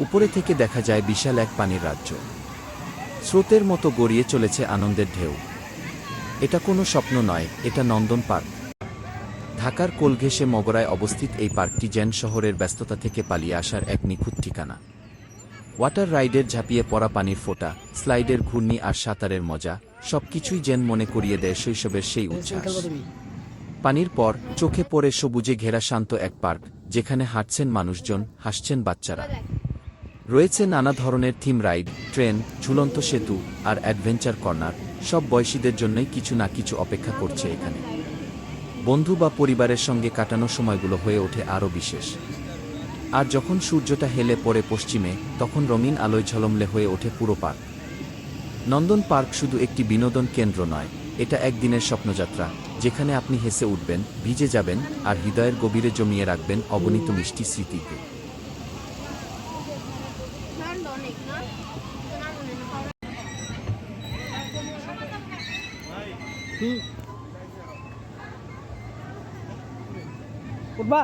উপরে থেকে দেখা যায় বিশাল এক পানির রাজ্য। স্রোতের মতো গড়িয়ে চলেছে আনন্দের ঢেউ। এটা কোনো স্বপ্ন নয় এটা নন্দন পার্ক। ঢাকার কোলঘেসে মগরায় অবস্থিত এই পার্কটি জেন শহরের ব্যস্ততা থেকে পালিয়ে আসার এক নিখুঁত ঠিকানা। ওয়াটার রাইডের ঝাঁপিয়ে পড়া পানির ফোটা স্লাইডের ঘূর্ণি আর সাঁতারের মজা সবকিছুই জেন মনে করিয়ে দেয় শৈশবের সেই উচ্ছ্বাস। পানির পর চোখে পড়ে সবুজে ঘেরা শান্ত এক পার্ক যেখানে হাঁটছেন মানুষজন, হাসছেন বাচ্চারা। রয়েছে নানা ধরনের থিম রাইড, ট্রেন, ঝুলন্ত সেতু আর অ্যাডভেঞ্চার কর্নার। সব বয়সীদের জন্যই কিছু না কিছু অপেক্ষা করছে এখানে। বন্ধু বা পরিবারের সঙ্গে কাটানো সময়গুলো হয়ে ওঠে আরও বিশেষ। আর যখন সূর্যটা হেলে পড়ে পশ্চিমে, তখন রঙিন আলোয় ঝলমলে হয়ে ওঠে পুরো পার্ক। নন্দন পার্ক শুধু একটি বিনোদন কেন্দ্র নয় এটা একদিনের স্বপ্নযাত্রা, যেখানে আপনি হেসে উঠবেন, ভিজে যাবেন, আর হৃদয়ের গভীরে জমিয়ে রাখবেন অগণিত মিষ্টি স্মৃতিকে। উঠবা?